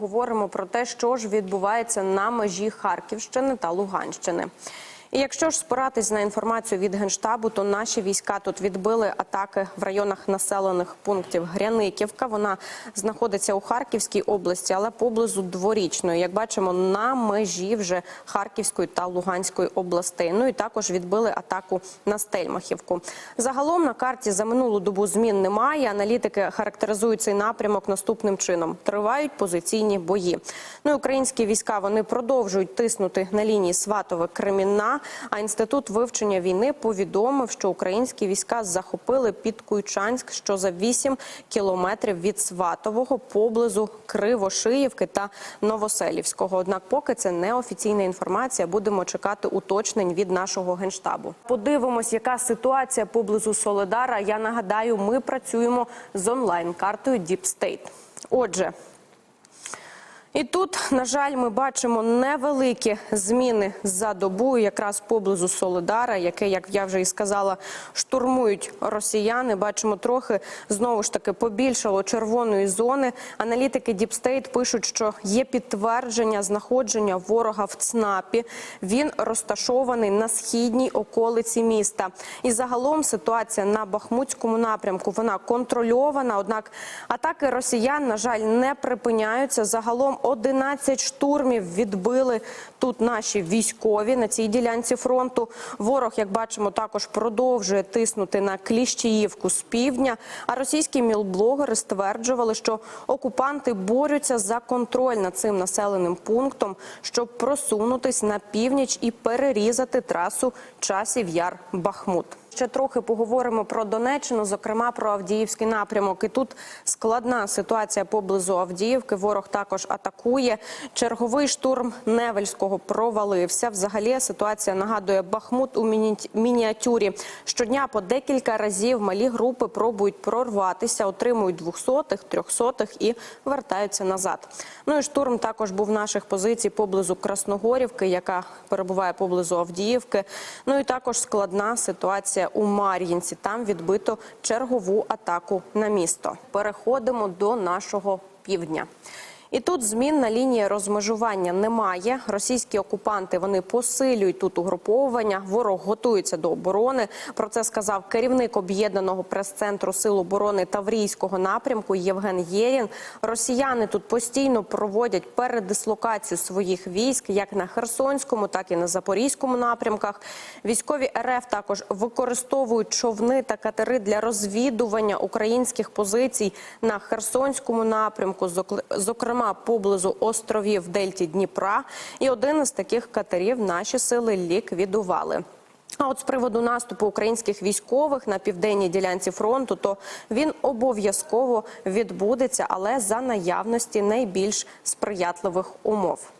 Говоримо про те, що ж відбувається на межі Харківщини та Луганщини. І якщо ж спиратись на інформацію від генштабу, то наші війська тут відбили атаки в районах населених пунктів Гряниківка. Вона знаходиться у Харківській області, але поблизу дворічної. Як бачимо, на межі вже Харківської та Луганської областей. Ну і також відбили атаку на Стельмахівку. Загалом на карті за минулу добу змін немає. Аналітики характеризують цей напрямок наступним чином: тривають позиційні бої. Ну і українські війська вони продовжують тиснути на лінії Сватове Кремінна. А інститут вивчення війни повідомив, що українські війська захопили під Куйчанськ, що за 8 кілометрів від Сватового поблизу Кривошиївки та Новоселівського. Однак, поки це неофіційна інформація, будемо чекати уточнень від нашого генштабу. Подивимось, яка ситуація поблизу Соледара. Я нагадаю, ми працюємо з онлайн-картою Deep State. Отже. І тут, на жаль, ми бачимо невеликі зміни за добу, якраз поблизу Солидара, яке, як я вже і сказала, штурмують росіяни. Бачимо трохи знову ж таки побільшало червоної зони. Аналітики State пишуть, що є підтвердження знаходження ворога в ЦНАПі. Він розташований на східній околиці міста. І загалом ситуація на Бахмутському напрямку вона контрольована. Однак атаки росіян, на жаль, не припиняються. Загалом 11 штурмів відбили тут наші військові на цій ділянці фронту. Ворог, як бачимо, також продовжує тиснути на Кліщіївку з півдня. А російські мілблогери стверджували, що окупанти борються за контроль над цим населеним пунктом, щоб просунутись на північ і перерізати трасу часів яр Бахмут. Ще трохи поговоримо про Донеччину, зокрема про Авдіївський напрямок. І тут складна ситуація поблизу Авдіївки. Ворог також атакує. Черговий штурм Невельського провалився. Взагалі ситуація нагадує Бахмут у міні- мініатюрі. Щодня по декілька разів малі групи пробують прорватися, отримують двохсотих, трьохсотих і вертаються назад. Ну і штурм також був наших позицій поблизу Красногорівки, яка перебуває поблизу Авдіївки. Ну і також складна ситуація у Мар'їнці. Там відбито чергову атаку на місто. Переходимо до нашого півдня. І тут змін на лінії розмежування немає. Російські окупанти вони посилюють тут угруповування. Ворог готується до оборони. Про це сказав керівник об'єднаного прес-центру Сил оборони Таврійського напрямку Євген Єрін. Росіяни тут постійно проводять передислокацію своїх військ як на Херсонському, так і на Запорізькому напрямках. Військові РФ також використовують човни та катери для розвідування українських позицій на Херсонському напрямку, зокл- зокрема поблизу островів Дельті Дніпра. І один із таких катерів наші сили ліквідували. А от з приводу наступу українських військових на південній ділянці фронту, то він обов'язково відбудеться, але за наявності найбільш сприятливих умов.